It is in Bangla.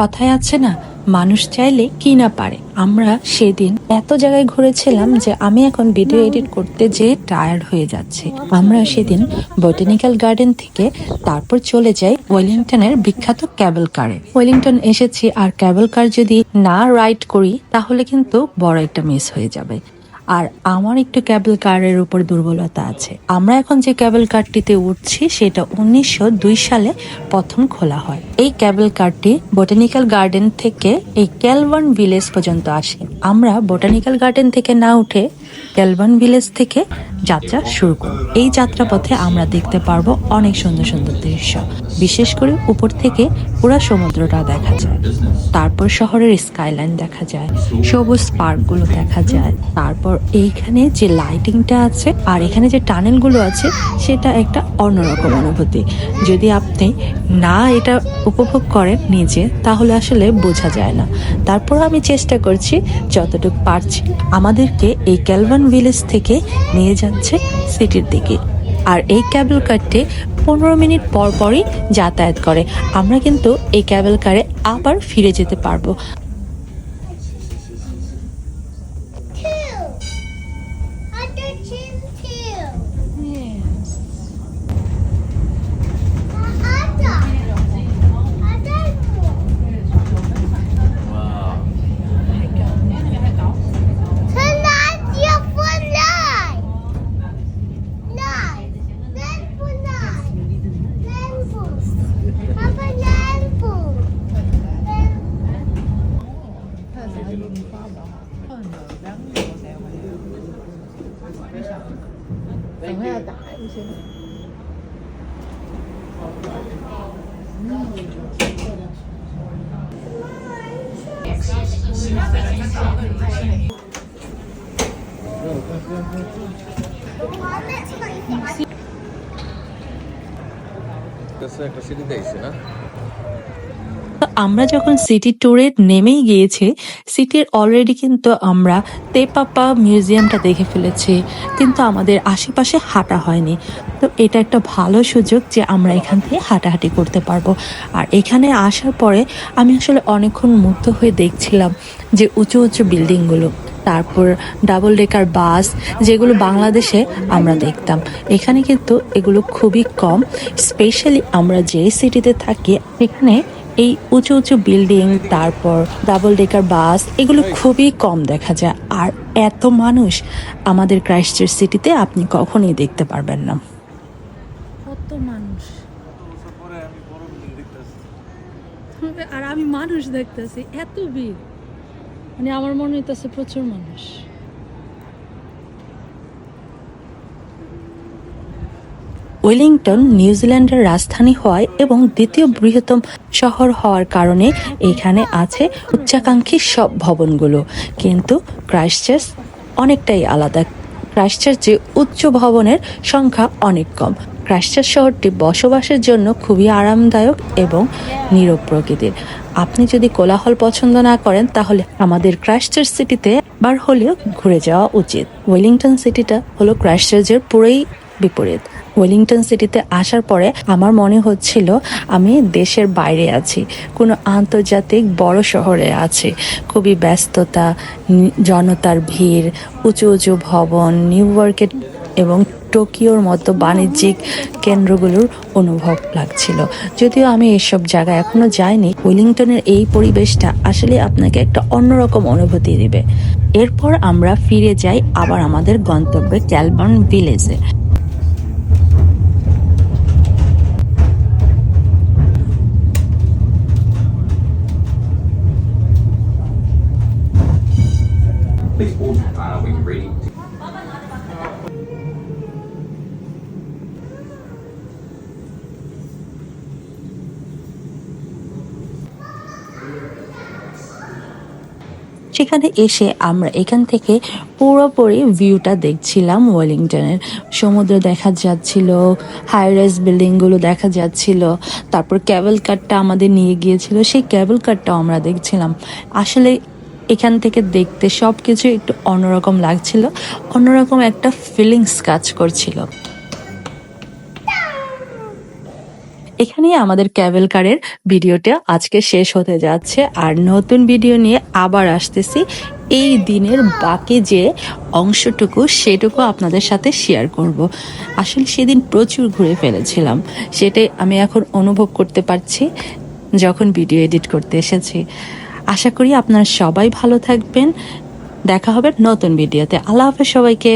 কথায় আছে না মানুষ চাইলে কি না পারে। আমরা সেদিন এত জায়গায় ঘুরেছিলাম যে আমি এখন ভিডিও এডিট করতে যে টায়ার্ড হয়ে যাচ্ছি। আমরা সেদিন বটানিক্যাল গার্ডেন থেকে তারপর চলে যাই ওয়েলিংটনের বিখ্যাত ক্যাবেল কারে ওয়েলিংটন এসেছি আর ক্যাবেল কার যদি না রাইড করি তাহলে কিন্তু বড় একটা মিস হয়ে যাবে। আর আমার একটু ক্যাবেল কারের উপর দুর্বলতা আছে। আমরা এখন যে ক্যাবেল কারটিতে উঠছি, সেটা উনিশশো দুই সালে প্রথম খোলা হয়। এই ক্যাবেল কারটি বোটানিক্যাল গার্ডেন থেকে এই ক্যালভার্ন ভিলেজ পর্যন্ত আসে। আমরা বোটানিক্যাল গার্ডেন থেকে না উঠে ক্যালভার্ন ভিলেজ থেকে যাত্রা শুরু করব এই যাত্রাপথে আমরা দেখতে পারব অনেক সুন্দর সুন্দর দৃশ্য। বিশেষ করে উপর থেকে পুরো সমুদ্রটা দেখা যায়। তারপর শহরের স্কাইলাইন দেখা যায়, সবুজ পার্কগুলো দেখা যায়। তারপর এইখানে যে লাইটিংটা আছে আর এখানে যে টানেলগুলো আছে, সেটা একটা অন্যরকম অনুভূতি। যদি আপনি না এটা উপভোগ করেন নিজে, তাহলে আসলে বোঝা যায় না। তারপর আমি চেষ্টা করছি যতটুকু পারছি আমাদেরকে এই ক্যালভান ভিলেজ থেকে নিয়ে যাচ্ছে সিটির দিকে। আর এই ক্যাবল কারটি পনেরো মিনিট পর পরই যাতায়াত করে। আমরা কিন্তু এই ক্যাবল কারে আবার ফিরে যেতে পারব। você. Essa é a facilidade, né? আমরা যখন সিটি ট্যুরে নেমেই গিয়েছি সিটির অলরেডি কিন্তু আমরা তেপাপা মিউজিয়ামটা দেখে ফেলেছি। কিন্তু আমাদের আশেপাশে হাঁটা হয়নি। তো এটা একটা ভালো সুযোগ যে আমরা এখান থেকে হাঁটাহাঁটি করতে পারব। আর এখানে আসার পরে আমি আসলে অনেকক্ষণ মুগ্ধ হয়ে দেখছিলাম যে উঁচু উঁচু বিল্ডিংগুলো তারপর ডাবল ডেকার বাস যেগুলো বাংলাদেশে আমরা দেখতাম। এখানে কিন্তু এগুলো খুবই কম স্পেশালি আমরা যে সিটিতে থাকি এখানে এই উঁচু উঁচু বিল্ডিং তারপর ডাবল ডেকার বাস এগুলো খুবই কম দেখা যায়। আর এত মানুষ আমাদের ক্রাইস্টচার্চ সিটিতে আপনি কখনোই দেখতে পারবেন না। কত মানুষ? আর আমি মানুষ দেখতেছি এত ভিড়। মানে আমার মনে হইতেছে প্রচুর মানুষ। ওয়েলিংটন নিউজিল্যান্ডের রাজধানী হওয়ায় এবং দ্বিতীয় বৃহত্তম শহর হওয়ার কারণে এখানে আছে উচ্চাকাঙ্ক্ষী সব ভবনগুলো। কিন্তু ক্রাইস্টচার্চ অনেকটাই আলাদা। ক্রাইস্টচার্চে উচ্চ ভবনের সংখ্যা অনেক কম। ক্রাইস্টচার্চ শহরটি বসবাসের জন্য খুবই আরামদায়ক এবং নীরব প্রকৃতির। আপনি যদি কোলাহল পছন্দ না করেন, তাহলে আমাদের ক্রাইস্টচার্চ সিটিতে বার হলেও ঘুরে যাওয়া উচিত। ওয়েলিংটন সিটিটা হলো ক্রাইস্টচার্চের পুরোই বিপরীত। ওয়েলিংটন সিটিতে আসার পরে আমার মনে হচ্ছিল আমি দেশের বাইরে আছি, কোনো আন্তর্জাতিক বড় শহরে আছি। খুবই ব্যস্ততা, জনতার ভিড়, উঁচু উঁচু ভবন, নিউ ইয়র্কের এবং টোকিওর মতো বাণিজ্যিক কেন্দ্রগুলোর অনুভব লাগছিল। যদিও আমি এসব জায়গায় এখনও যাইনি, উইলিংটনের এই পরিবেশটা আসলে আপনাকে একটা অন্যরকম অনুভূতি দিবে। এরপর আমরা ফিরে যাই আবার আমাদের গন্তব্যে ক্যালবার্ন ভিলেজে। সেখানে এসে আমরা এখান থেকে পুরোপুরি ভিউটা দেখছিলাম ওয়েলিংটনের। সমুদ্র দেখা যাচ্ছিল হাই রাইজ বিল্ডিংগুলো দেখা যাচ্ছিল, তারপর ক্যাবেল কারটা আমাদের নিয়ে গিয়েছিল, সেই ক্যাবেল কারটাও আমরা দেখছিলাম। আসলে এখান থেকে দেখতে সব কিছু একটু অন্যরকম লাগছিল, অন্যরকম একটা ফিলিংস কাজ করছিল। এখানেই আমাদের ক্যাবেল কারের ভিডিওটা আজকে শেষ হতে যাচ্ছে। আর নতুন ভিডিও নিয়ে আবার আসতেছি। এই দিনের বাকি যে অংশটুকু, সেটুকু আপনাদের সাথে শেয়ার করব। আসলে সেদিন প্রচুর ঘুরে ফেলেছিলাম। সেটাই আমি এখন অনুভব করতে পারছি যখন ভিডিও এডিট করতে এসেছি। আশা করি আপনারা সবাই ভালো থাকবেন। দেখা হবে নতুন ভিডিওতে। আল্লাহ হাফেজ সবাইকে।